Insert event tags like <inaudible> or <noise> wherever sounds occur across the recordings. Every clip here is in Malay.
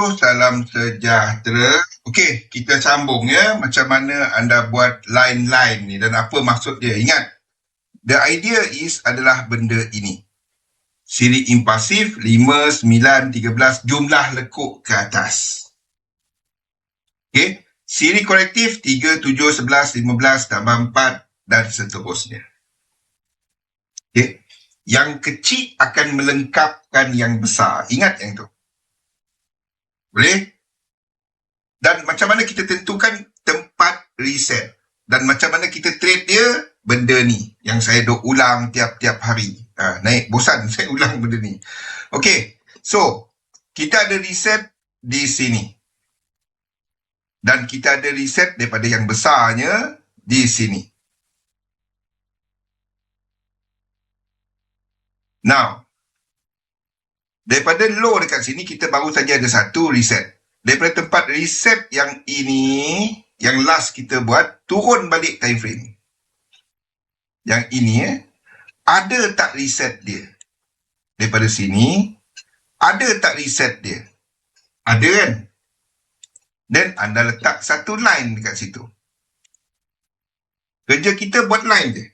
wabarakatuh. Salam sejahtera. Okey, kita sambung ya. Macam mana anda buat line-line ni dan apa maksud dia. Ingat, the idea is adalah benda ini. Siri impulsif 5, 9, 13 jumlah lekuk ke atas. Okey, siri korektif 3, 7, 11, 15 tambah 4 dan seterusnya. Okey, yang kecil akan melengkapkan yang besar. Ingat yang tu. Boleh? Dan macam mana kita tentukan tempat reset. Dan macam mana kita trade dia, benda ni. Yang saya duk ulang tiap-tiap hari. Ha, naik bosan <laughs> saya ulang benda ni. Okay, so kita ada reset di sini. Dan kita ada reset daripada yang besarnya di sini. Now, Daripada low dekat sini, kita baru saja ada satu reset. Daripada tempat reset yang ini, yang last kita buat, turun balik time frame. Yang ini, eh, ada tak reset dia? Daripada sini, ada tak reset dia? Ada kan? Dan anda letak satu line dekat situ. Kerja kita buat line je.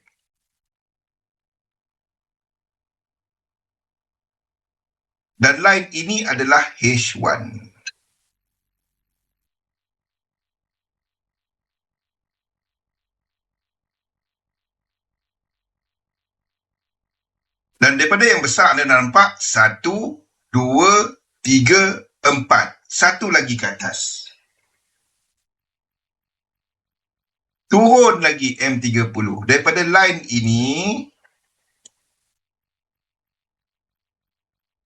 Dan line ini adalah H1. Dan daripada yang besar anda nampak satu, dua, tiga, empat. Satu lagi ke atas. Turun lagi M30. Daripada line ini,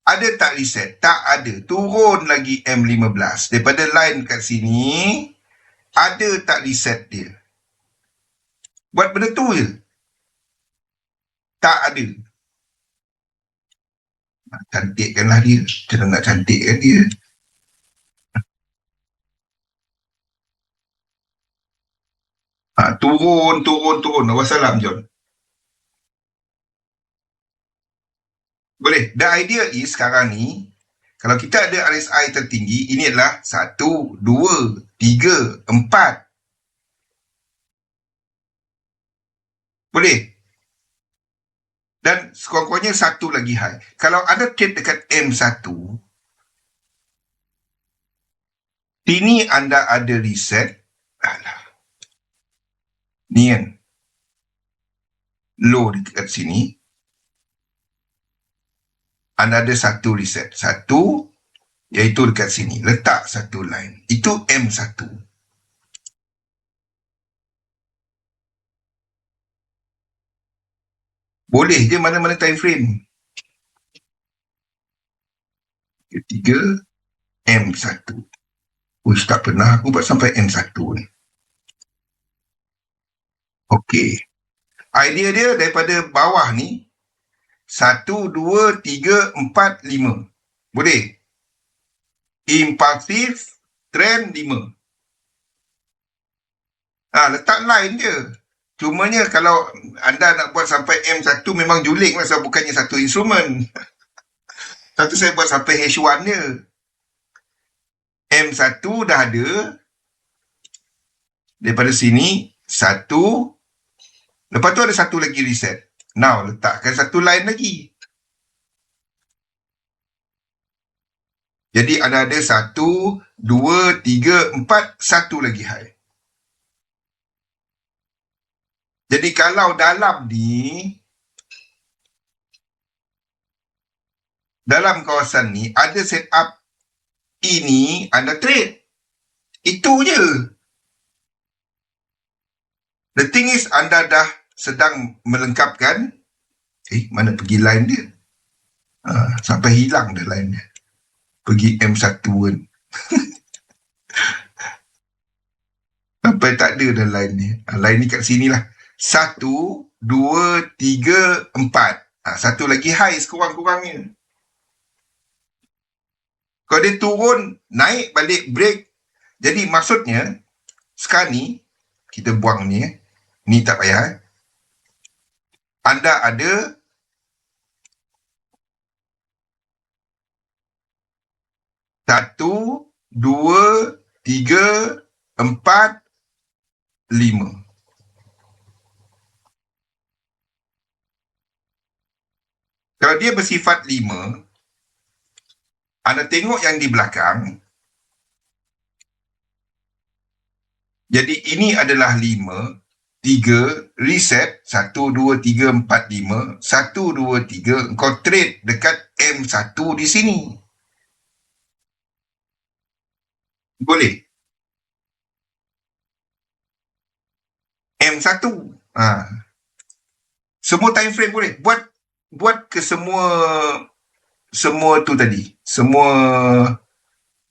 Ada tak reset? Tak ada. Turun lagi M15. Daripada line kat sini, ada tak reset dia? Buat benda tu je. Tak ada. Cantikkanlah dia. Macam nak cantikkan dia. Ha, turun, turun, turun. Wassalam, John. Boleh. The idea is sekarang ni, kalau kita ada RSI tertinggi, ini adalah satu, dua, tiga, empat. Boleh. Dan sekurang-kurangnya satu lagi high. Kalau ada trade dekat M1, sini anda ada reset. Alah. Ni kan. Low dekat sini anda ada satu reset. Satu, iaitu dekat sini. Letak satu line. Itu M1. Boleh je mana-mana time frame. Ketiga, M1. Uish, tak pernah aku buat sampai M1 ni. Okey. Idea dia daripada bawah ni, satu, dua, tiga, empat, lima. Boleh? Impulsif, trend, lima. Ha, letak line je. Cumanya kalau anda nak buat sampai M1 memang juling lah sebab bukannya satu instrumen. Satu <laughs> saya buat sampai H1 je. M1 dah ada. Daripada sini, satu. Lepas tu ada satu lagi reset. Now, letakkan satu line lagi. Jadi, ada ada satu, dua, tiga, empat, satu lagi high. Jadi, kalau dalam ni, dalam kawasan ni, ada set up ini, anda trade. Itu je. The thing is, anda dah sedang melengkapkan eh mana pergi line dia? Ha, sampai hilang dah line dia. Pergi M1 kan <laughs> sampai tak ada dah line ni. Ha, line ni kat sini lah. Satu dua tiga empat. Ha, satu lagi high sekurang-kurangnya. Kalau dia turun naik balik break jadi maksudnya sekarang ni kita buang ni ni tak payah. eh anda ada satu, dua, tiga, empat, lima. Kalau dia bersifat lima, anda tengok yang di belakang, jadi ini adalah lima, tiga, reset, satu, dua, tiga, empat, lima, satu, dua, tiga, kau trade dekat M1 di sini. Boleh. M1. Ha. Semua time frame boleh. Buat buat ke semua semua tu tadi semua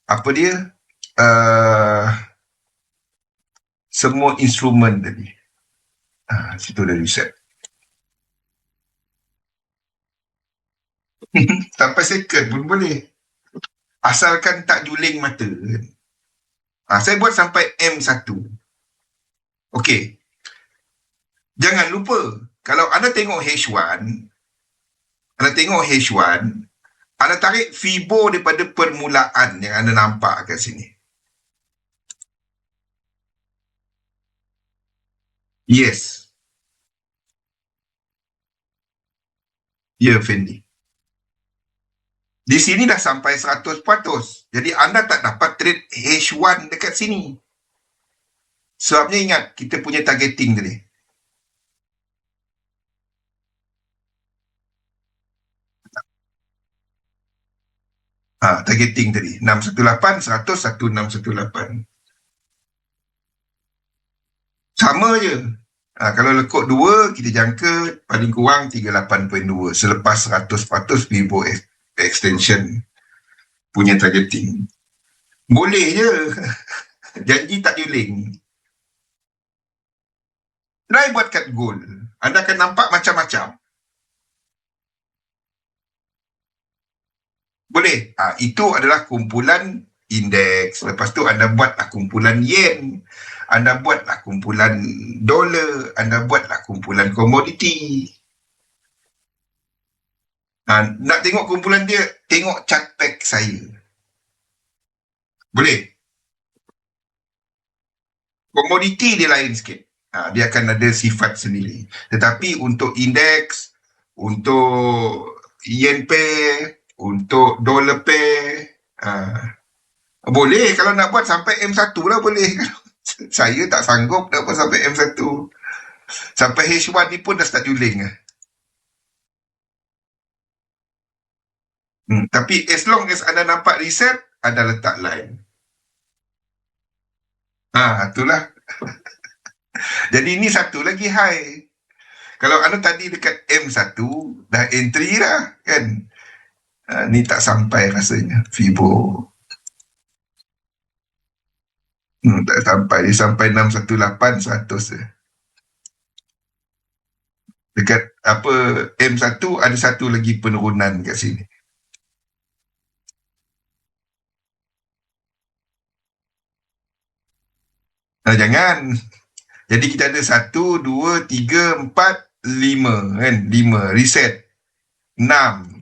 apa dia uh, semua instrumen tadi ah situ dah reset sampai <laughs> second pun boleh. Asalkan tak juling mata. Ah saya buat sampai M1 okey. Jangan lupa kalau anda tengok H1 anda tengok H1, anda tarik fibo daripada permulaan yang anda nampak kat sini. Yes. Ya, Fendi. Di sini dah sampai 100%. Jadi anda tak dapat trade H1 dekat sini. Sebabnya ingat, kita punya targeting tadi. Ha, targeting tadi. 618, 100, 1618. Sama je. Ha, kalau lekuk dua, kita jangka paling kurang 38.2. Selepas 100% Vivo extension punya targeting. Boleh je. <laughs> Janji tak juling. Try buat cut goal. Anda akan nampak macam-macam. Boleh. Ha, itu adalah kumpulan indeks. Lepas tu anda buatlah kumpulan yen. Anda buatlah kumpulan dolar. Anda buatlah kumpulan komoditi. Ha, nak tengok kumpulan dia, tengok chart pack saya. Boleh? Komoditi dia lain sikit. Ha, dia akan ada sifat sendiri. Tetapi untuk indeks, untuk yen pair, untuk dollar pair uh, boleh kalau nak buat sampai M1 lah boleh <laughs> saya tak sanggup nak buat sampai M1 sampai H1 ni pun dah start juling hmm, tapi as long as anda nampak reset ada letak line. Ha, itulah. <laughs> Jadi ini satu lagi high. Kalau anda tadi dekat M1 dah entry lah kan? Uh, ni tak sampai rasanya Fibo hmm, tak sampai dia sampai 618 100 je dekat apa M1 ada satu lagi penurunan kat sini Nah, jangan. Jadi kita ada satu, dua, tiga, empat, lima. Kan? Lima. Reset. Enam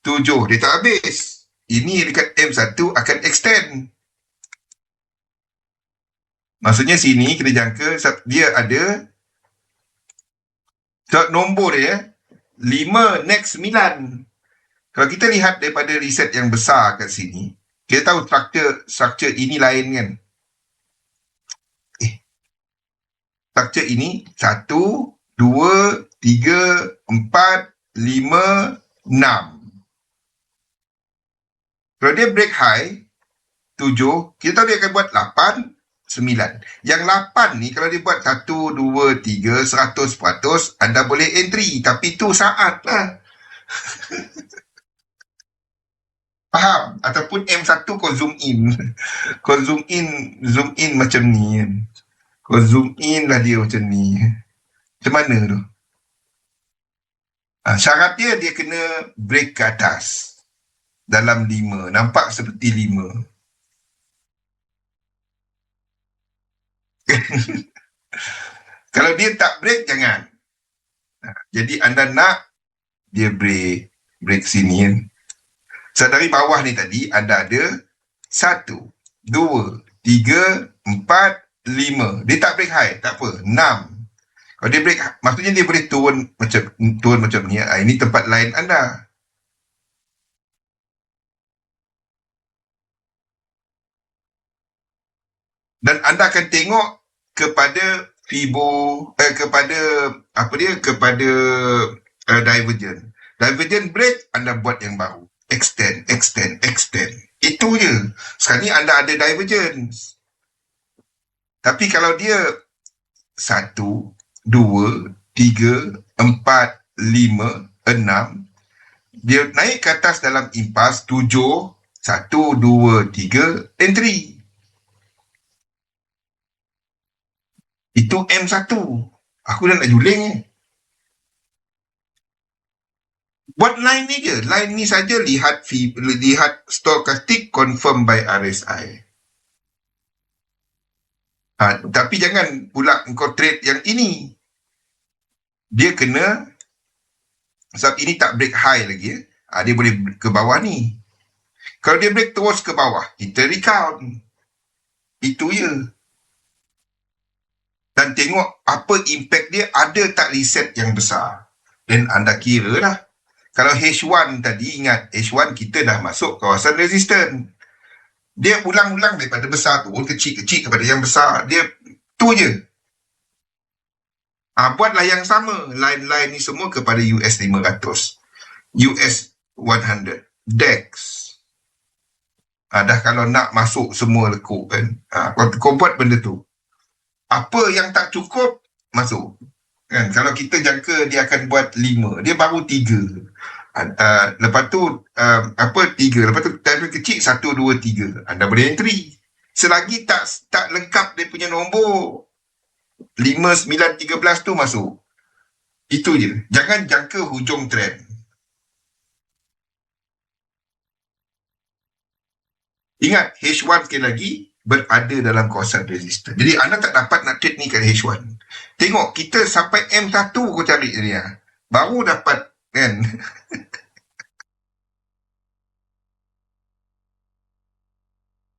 tujuh dia tak habis ini dekat M1 akan extend maksudnya sini kita jangka dia ada nombor dia 5 next 9 kalau kita lihat daripada riset yang besar kat sini kita tahu struktur struktur ini lain kan? Eh struktur ini 1 2 3 4 5 6 kalau dia break high, tujuh, kita tahu dia akan buat lapan, sembilan. Yang lapan ni kalau dia buat satu, dua, tiga, seratus peratus, anda boleh entry. Tapi tu saat lah. <laughs> Faham? Ataupun M1 kau zoom in. <laughs> Kau zoom in, zoom in macam ni. Kau zoom in lah dia macam ni. Macam mana tu? Ha, syarat dia, dia kena break ke atas dalam lima. Nampak seperti lima. <laughs> Kalau dia tak break, jangan. Jadi anda nak dia break. Break sini. Kan? So dari bawah ni tadi, anda ada Satu, dua, tiga, empat, lima. Dia tak break high, tak apa. Enam. Kalau dia break, maksudnya dia boleh turun macam turun macam ni. Ah, ini tempat lain anda. Dan anda akan tengok kepada Fibo, eh, kepada apa dia, kepada uh, Divergent. Divergent break, anda buat yang baru. Extend, extend, extend. Itu je. Sekarang ni anda ada Divergence. Tapi kalau dia satu, dua, tiga, empat, lima, enam, dia naik ke atas dalam impas tujuh, satu, dua, tiga, entry. Itu M1. Aku dah nak juling ni. Buat line ni je. Line ni saja lihat lihat stochastic confirm by RSI. Ha, tapi jangan pula kau trade yang ini. Dia kena sebab ini tak break high lagi. Eh. Ha, dia boleh ke bawah ni. Kalau dia break terus ke bawah, kita recount. Itu je. Dan tengok apa impact dia ada tak reset yang besar. Dan anda kira lah. Kalau H1 tadi ingat, H1 kita dah masuk kawasan resistant dia ulang-ulang daripada besar tu kecil-kecil kepada yang besar. Dia tu je. Ha, buatlah yang sama. Line-line ni semua kepada US 500 US 100 DEX. Ha, dah kalau nak masuk semua lekuk kan. Ha, kau, kau buat benda tu apa yang tak cukup masuk. Kan? Kalau kita jangka dia akan buat lima. Dia baru tiga. Uh, lepas tu uh, apa tiga. Lepas tu time kecil satu dua tiga. Anda boleh entry. Selagi tak tak lengkap dia punya nombor lima sembilan tiga belas tu masuk. Itu je. Jangan jangka hujung trend. Ingat H1 sekali lagi berada dalam kawasan resistor. Jadi anda tak dapat nak trade ni kat H1. Tengok kita sampai M1 kau cari dia. Baru dapat kan <laughs>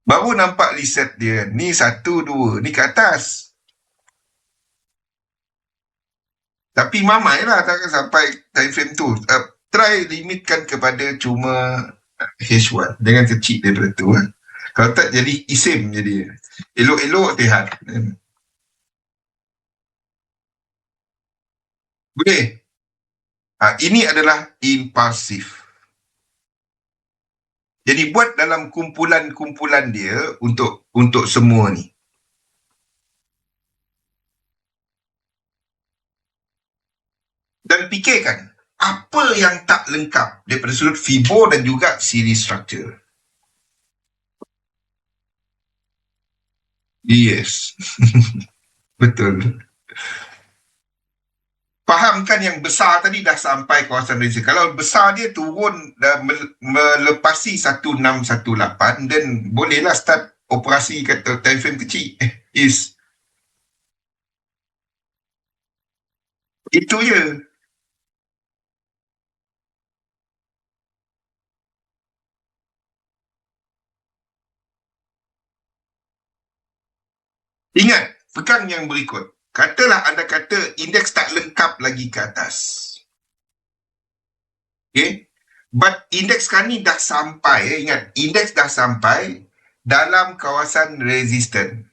baru nampak reset dia ni satu dua ni ke atas tapi mamai lah takkan sampai time frame tu uh, try limitkan kepada cuma H1 dengan kecil daripada tu eh. Kalau tak jadi isim jadi elok-elok tihat boleh Ha, ini adalah impulsif. Jadi buat dalam kumpulan-kumpulan dia untuk untuk semua ni. Dan fikirkan apa yang tak lengkap daripada sudut Fibo dan juga series structure. Yes. <laughs> Betul fahamkan yang besar tadi dah sampai kawasan Malaysia. Kalau besar dia turun dah melepasi 1618 dan bolehlah start operasi kata time frame kecil. Eh, is itu je. Ingat, pegang yang berikut katalah anda kata indeks tak lengkap lagi ke atas. Okay. But indeks sekarang ni dah sampai, eh, ingat, indeks dah sampai dalam kawasan resistant.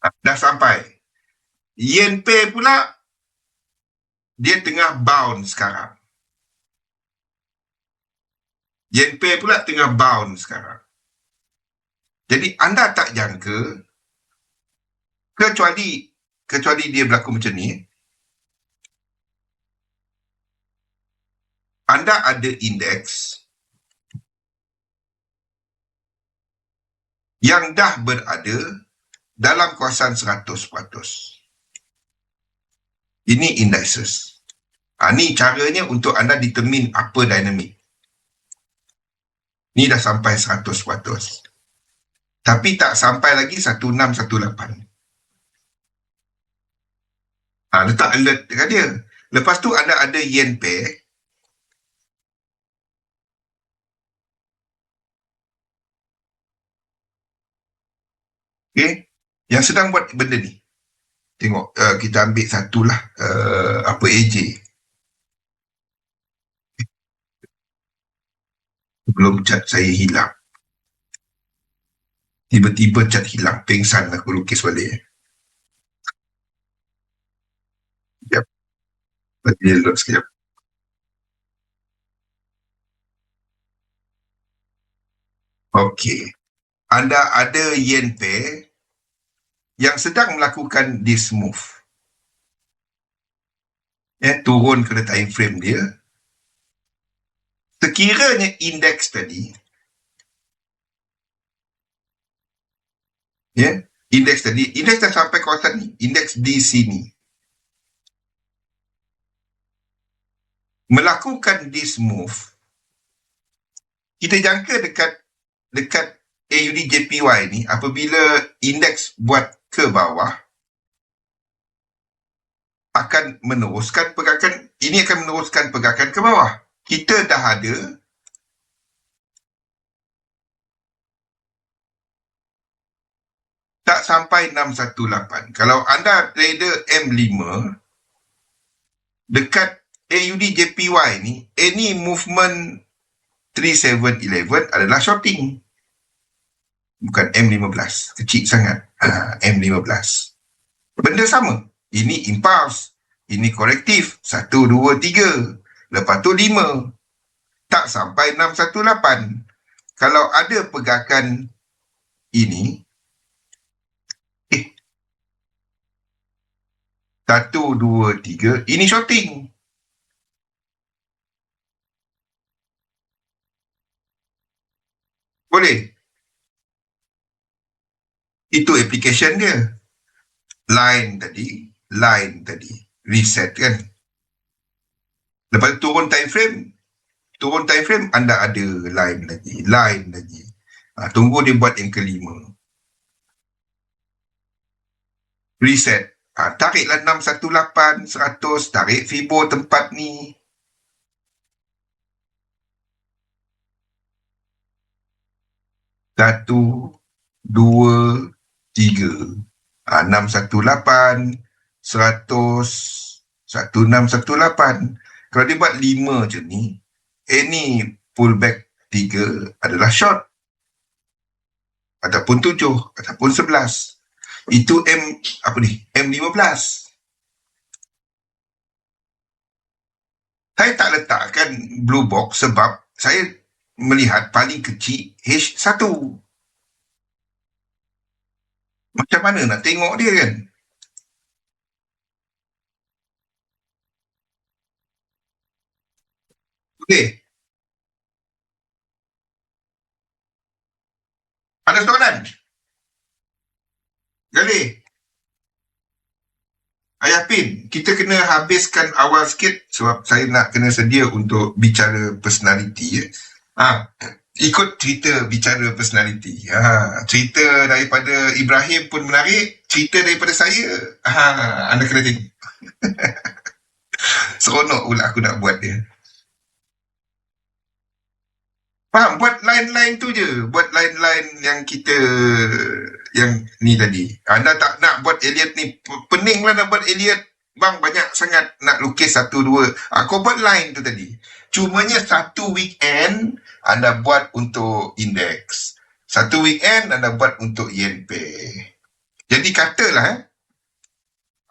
Ah, dah sampai. Yen Pay pula, dia tengah bounce sekarang. Yen Pay pula tengah bounce sekarang. Jadi anda tak jangka kecuali kecuali dia berlaku macam ni anda ada indeks yang dah berada dalam kawasan 100%. Ini indexes. Ha, ini caranya untuk anda determine apa dinamik. Ini dah sampai 100% tapi tak sampai lagi 1.6, 1.8. Ha, letak alert dekat dia. Lepas tu anda ada yen pair. Okay. Yang sedang buat benda ni. Tengok, uh, kita ambil satu lah. Uh, eh, apa AJ. Belum cat saya hilang. Tiba-tiba cat hilang. Pengsan aku lukis balik. Sekejap. Bagi dia sekejap. Okey. Anda ada yen pair yang sedang melakukan this move. Ya, turun ke time frame dia. Sekiranya indeks tadi ya, indeks tadi, indeks dah sampai kawasan ni, indeks di sini. Melakukan this move, kita jangka dekat dekat AUD JPY ni apabila indeks buat ke bawah akan meneruskan pergerakan. Ini akan meneruskan pergerakan ke bawah. Kita dah ada tak sampai 618 kalau anda trader M5 dekat AUD JPY ni any movement 3711 adalah shorting. Bukan M15 kecil sangat. <clears throat> Ha, M15 benda sama. Ini impulse ini korektif. 1, 2, 3 lepas tu 5 tak sampai 618 kalau ada pegakan ini eh 1, 2, 3 ini shorting boleh itu application dia. Line tadi, line tadi, reset kan. Lepas turun time frame, turun time frame anda ada line lagi, line lagi. Ha, tunggu dia buat yang kelima. Reset. Ha, tariklah 618, 100, tarik Fibo tempat ni. Satu, dua, tiga. Ha, enam satu lapan, seratus, satu enam satu lapan. Kalau dia buat lima je ni, any pullback tiga adalah short. Ataupun tujuh, ataupun sebelas. Itu M, apa ni, M15. Saya tak letakkan blue box sebab saya melihat paling kecil H1. Macam mana nak tengok dia kan? Okey. Ada soalan? Gali. Ayah Pin, kita kena habiskan awal sikit sebab saya nak kena sedia untuk bicara personality. Ya. Ha, ikut cerita bicara personality. Ha, cerita daripada Ibrahim pun menarik, cerita daripada saya, ha, anda kena tengok. <laughs> Seronok pula aku nak buat dia. Faham? Buat line-line tu je. Buat line-line yang kita, yang ni tadi. Anda tak nak buat Elliot ni, pening lah nak buat Elliot. Bang, banyak sangat nak lukis satu, dua. Aku buat line tu tadi. Cumanya satu weekend, anda buat untuk indeks. Satu weekend anda buat untuk yen pay. Jadi katalah eh,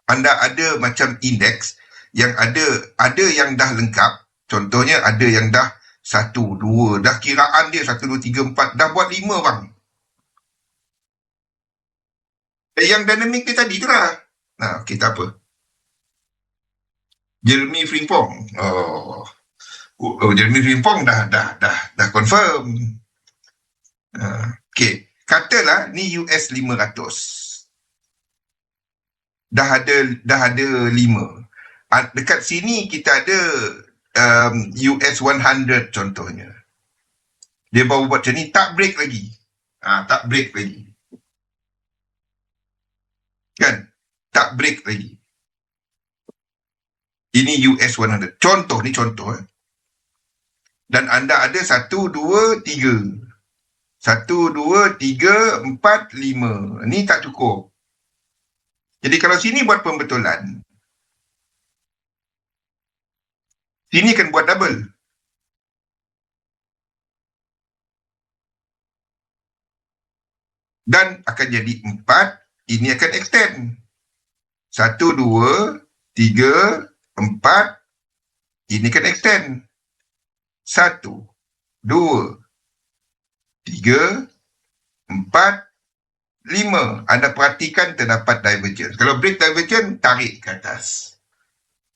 anda ada macam indeks yang ada ada yang dah lengkap. Contohnya ada yang dah satu, dua, dah kiraan dia satu, dua, tiga, empat, dah buat lima bang. Eh, yang dynamic ni tadi tu lah. Nah, kita apa? Jeremy Frimpong. Oh, oh, Jeremy Frimpong dah dah dah dah confirm. Uh, okay. Katalah ni US 500. Dah ada dah ada 5. Uh, dekat sini kita ada um, US 100 contohnya. Dia baru buat macam ni tak break lagi. Ah uh, tak break lagi. Kan? Tak break lagi. Ini US 100. Contoh ni contoh eh dan anda ada satu, dua, tiga. Satu, dua, tiga, empat, lima. Ni tak cukup. Jadi kalau sini buat pembetulan, sini akan buat double. Dan akan jadi empat, ini akan extend. Satu, dua, tiga, empat, ini akan extend. Satu, dua, tiga, empat, lima. Anda perhatikan terdapat divergence. Kalau break divergence, tarik ke atas.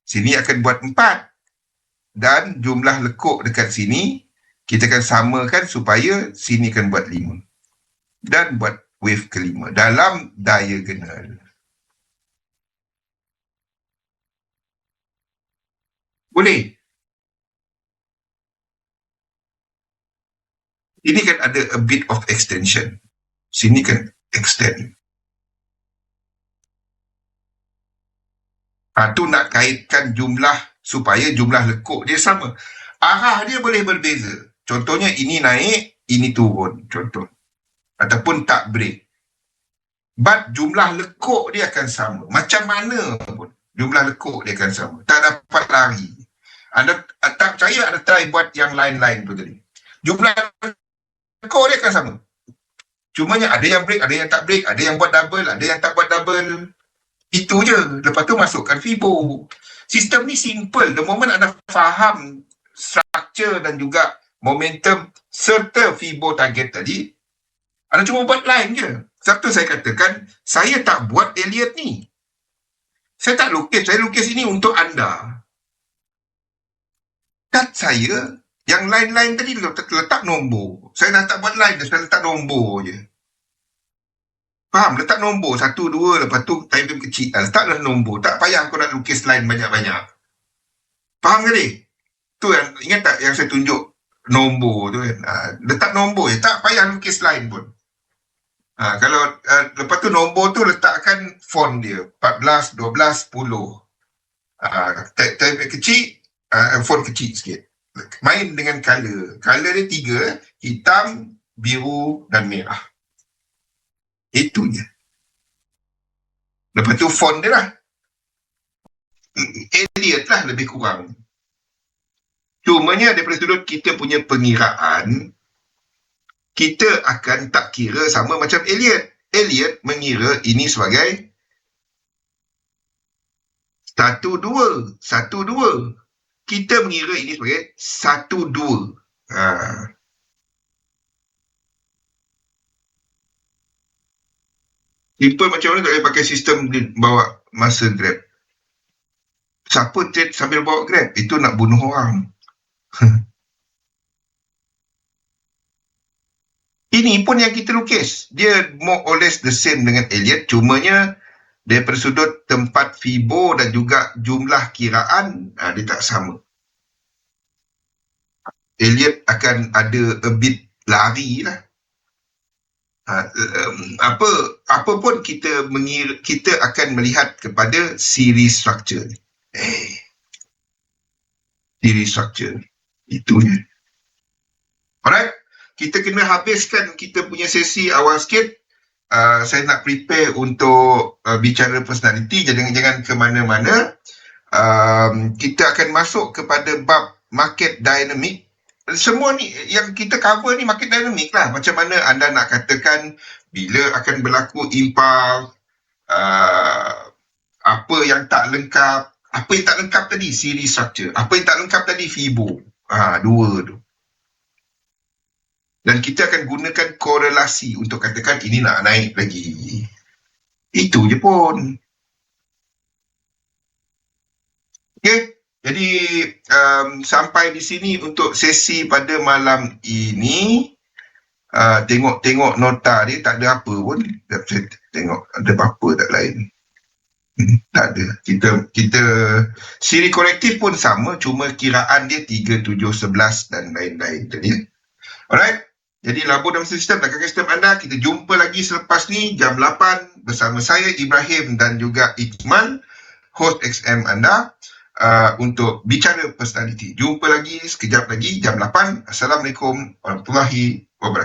Sini akan buat empat. Dan jumlah lekuk dekat sini, kita akan samakan supaya sini akan buat lima. Dan buat wave kelima dalam diagonal. Boleh? Ini kan ada a bit of extension. Sini kan extend. Ha, tu nak kaitkan jumlah supaya jumlah lekuk dia sama. Arah dia boleh berbeza. Contohnya ini naik, ini turun. Contoh. Ataupun tak break. But jumlah lekuk dia akan sama. Macam mana pun jumlah lekuk dia akan sama. Tak dapat lari. Anda tak percaya anda try buat yang lain-lain tu tadi. Jumlah skor dia akan sama. Cumanya ada yang break, ada yang tak break, ada yang buat double, ada yang tak buat double. Itu je. Lepas tu masukkan FIBO. Sistem ni simple. The moment anda faham structure dan juga momentum serta FIBO target tadi, anda cuma buat line je. Satu saya katakan, saya tak buat Elliot ni. Saya tak lukis. Saya lukis ini untuk anda. Dan saya yang lain-lain tadi letak, nombor. Saya dah tak buat line, saya letak nombor je. Faham? Letak nombor. Satu, dua, lepas tu time kecil. Letaklah nombor. Tak payah kau nak lukis line banyak-banyak. Faham ke ni? Tu yang, ingat tak yang saya tunjuk nombor tu kan? Ha, letak nombor je. Tak payah lukis line pun. Ha, kalau uh, lepas tu nombor tu letakkan font dia. 14, 12, 10. Ha, frame kecil, uh, font kecil sikit main dengan color. Color dia tiga, hitam, biru dan merah. Itu je. Lepas tu font dia lah. Elliot lah lebih kurang. Cumanya daripada sudut kita punya pengiraan, kita akan tak kira sama macam Elliot. Elliot mengira ini sebagai satu dua, satu dua kita mengira ini sebagai satu dua. Ha. Simple macam mana tak boleh pakai sistem bawa masa grab. Siapa trade sambil bawa grab? Itu nak bunuh orang. <laughs> Ini pun yang kita lukis. Dia more or less the same dengan Elliot. Cumanya daripada sudut tempat fibo dan juga jumlah kiraan uh, dia tak sama. Elliot akan ada a bit lari lah. Uh, um, apa apa pun kita mengira, kita akan melihat kepada series structure. Eh. Series structure. Itu je. Alright. Kita kena habiskan kita punya sesi awal sikit. Uh, saya nak prepare untuk uh, bicara personality. Jangan jangan ke mana-mana. Um, kita akan masuk kepada bab market dynamic. Semua ni yang kita cover ni market dynamic lah. Macam mana anda nak katakan bila akan berlaku impulse uh, apa yang tak lengkap. Apa yang tak lengkap tadi? Series structure. Apa yang tak lengkap tadi? Fibo. Ha, dua tu dan kita akan gunakan korelasi untuk katakan ini nak naik lagi. Itu je pun. Okay. Jadi um, sampai di sini untuk sesi pada malam ini. Uh, tengok-tengok nota dia tak ada apa pun. Tengok ada apa-apa tak lain. Hmm, tak ada. Kita kita siri korektif pun sama cuma kiraan dia 3, 7, 11 dan lain-lain tadi. Alright. Jadi labur dalam sistem dan sistem anda kita jumpa lagi selepas ni jam 8 bersama saya Ibrahim dan juga Iqman host XM anda uh, untuk bicara personality. Jumpa lagi sekejap lagi jam 8. Assalamualaikum warahmatullahi